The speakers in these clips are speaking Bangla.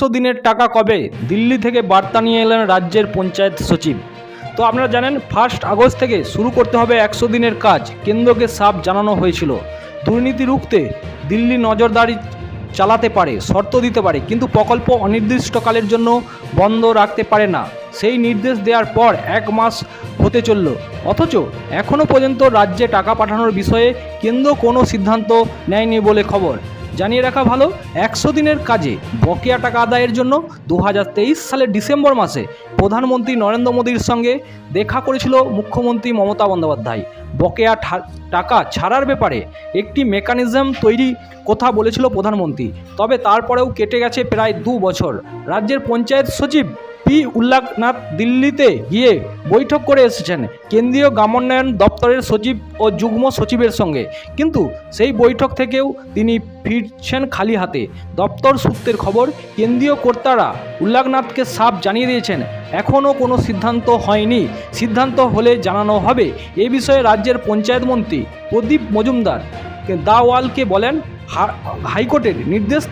একশো দিনের টাকা কবে দিল্লি থেকে বার্তা নিয়ে এলেন রাজ্যের পঞ্চায়েত সচিব। তো আপনারা জানেন ফার্স্ট আগস্ট থেকে শুরু করতে হবে একশো দিনের কাজ। কেন্দ্রকে সাপ জানানো হয়েছিল। দুর্নীতি রুখতে দিল্লি নজরদারি চালাতে পারে, শর্ত দিতে পারে, কিন্তু প্রকল্প অনির্দিষ্টকালের জন্য বন্ধ রাখতে পারে না। সেই নির্দেশ দেওয়ার পর এক মাস হতে চলল। অথচ এখনও পর্যন্ত রাজ্যে টাকা পাঠানোর বিষয়ে কেন্দ্র কোনো সিদ্ধান্ত নেয়নি বলে খবর। জানিয়ে রাখা ভালো, একশো দিনের কাজে বকেয়া টাকা আদায়ের জন্য দু হাজার তেইশ সালের ডিসেম্বর মাসে প্রধানমন্ত্রী নরেন্দ্র মোদীর সঙ্গে দেখা করেছিল মুখ্যমন্ত্রী মমতা বন্দ্যোপাধ্যায়। বকেয়া টাকা ছাড়ার ব্যাপারে একটি মেকানিজম তৈরি কথা বলেছিল প্রধানমন্ত্রী। তবে তারপরেও কেটে গেছে প্রায় দু বছর। রাজ্যের পঞ্চায়েত সচিব পি উল্লাখনাথ দিল্লিতে গিয়ে বৈঠক করে এসেছেন কেন্দ্রীয় গ্রামোন্নয়ন দপ্তরের সচিব ও যুগ্ম সচিবের সঙ্গে। কিন্তু সেই বৈঠক থেকেও তিনি ফিরছেন খালি হাতে। দপ্তর সূত্রের খবর, কেন্দ্রীয় কর্তারা উল্লাখনাথকে সাফ জানিয়ে দিয়েছেন, এখনও কোনো সিদ্ধান্ত হয়নি। সিদ্ধান্ত হলে জানানো হবে। এ বিষয়ে রাজ্যের পঞ্চায়েত মন্ত্রী প্রদীপ মজুমদার দাওয়ালকে বলেন হাইকোর্টের নির্দেশ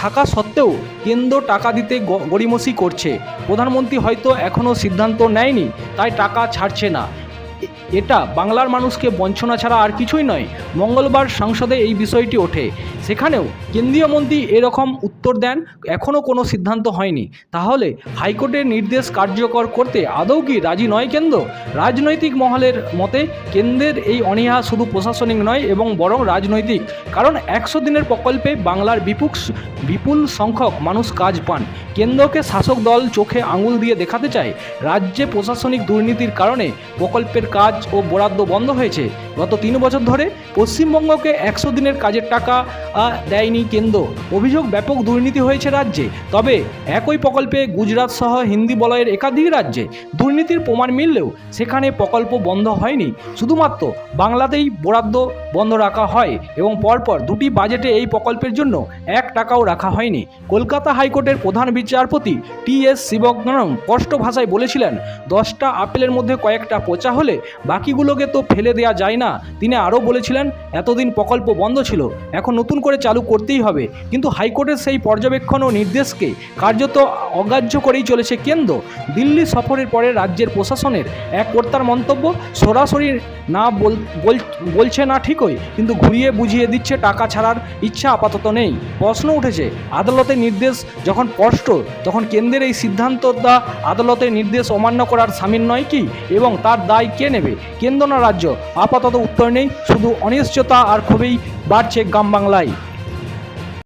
থাকা সত্ত্বেও কেন্দ্র টাকা দিতে গড়িমসি করছে। প্রধানমন্ত্রী হয়তো এখনও সিদ্ধান্ত নেয়নি, তাই টাকা ছাড়ছে না। এটা বাংলার মানুষকে বঞ্চনা ছাড়া আর কিছুই নয়। মঙ্গলবার সংসদে এই বিষয়টি ওঠে। সেখানেও কেন্দ্রীয় মন্ত্রী এরকম উত্তর দেন এখনও কোনো সিদ্ধান্ত হয়নি। তাহলে হাইকোর্টের নির্দেশ কার্যকর করতে আদৌ কি রাজি নয় কেন্দ্র? রাজনৈতিক মহলের মতে, কেন্দ্রের এই অনীহা শুধু প্রশাসনিক নয় এবং বরং রাজনৈতিক। কারণ একশো দিনের প্রকল্পে বাংলার বিপুল বিপুল সংখ্যক মানুষ কাজ পান। কেন্দ্রকে শাসক দল চোখে আঙুল দিয়ে দেখাতে চায়। রাজ্যে প্রশাসনিক দুর্নীতির কারণে প্রকল্পের কাজ ও বরাদ্দ বন্ধ হয়েছে। গত তিন বছর ধরে পশ্চিমবঙ্গকে একশো দিনের কাজের টাকা দেয়নি কেন্দ্র। অভিযোগ ব্যাপক দুর্নীতি হয়েছে রাজ্যে। তবে একই প্রকল্পে গুজরাট সহ হিন্দি বলয়ের একাধিক রাজ্যে দুর্নীতির প্রমাণ মিললেও সেখানে প্রকল্প বন্ধ হয়নি। শুধুমাত্র বাংলাতেই বরাদ্দ বন্ধ রাখা হয় এবং পরপর দুটি বাজেটে এই প্রকল্পের জন্য এক টাকাও রাখা হয়নি। কলকাতা হাইকোর্টের প্রধান বিচারপতি টি এস শিবজ্ঞানম স্পষ্ট ভাষায় বলেছিলেন, দশটা আপেলের মধ্যে কয়েকটা পচা হলে বাকিগুলোকে তো ফেলে দেওয়া যায় না। তিনি আরও বলেছিলেন, এতদিন প্রকল্প বন্ধ ছিল, এখন নতুন করে চালু করতেই হবে। কিন্তু হাইকোর্টের সেই পর্যবেক্ষণ ও নির্দেশকে কার্যত অগ্রাহ্য করেই চলেছে কেন্দ্র। দিল্লি সফরের পরে রাজ্যের প্রশাসনের এক কর্তার মন্তব্য সরাসরি না বল, বল- বলছে না ঠিকই, কিন্তু ঘুরিয়ে বুঝিয়ে দিচ্ছে টাকা ছাড়ার ইচ্ছা আপাতত নেই। প্রশ্ন উঠেছে, আদালতের নির্দেশ যখন স্পষ্ট, তখন কেন্দ্রের এই সিদ্ধান্ত দা আদালতের নির্দেশ অমান্য করার সামিল নয় কি? এবং তার দায় কে নেবে? কেন্দ্র না রাজ্য। আপাতত উত্তর নেই শুধু অনিশ্চয়তা আর খুবই বাড়ছে গ্রাম বাংলায়।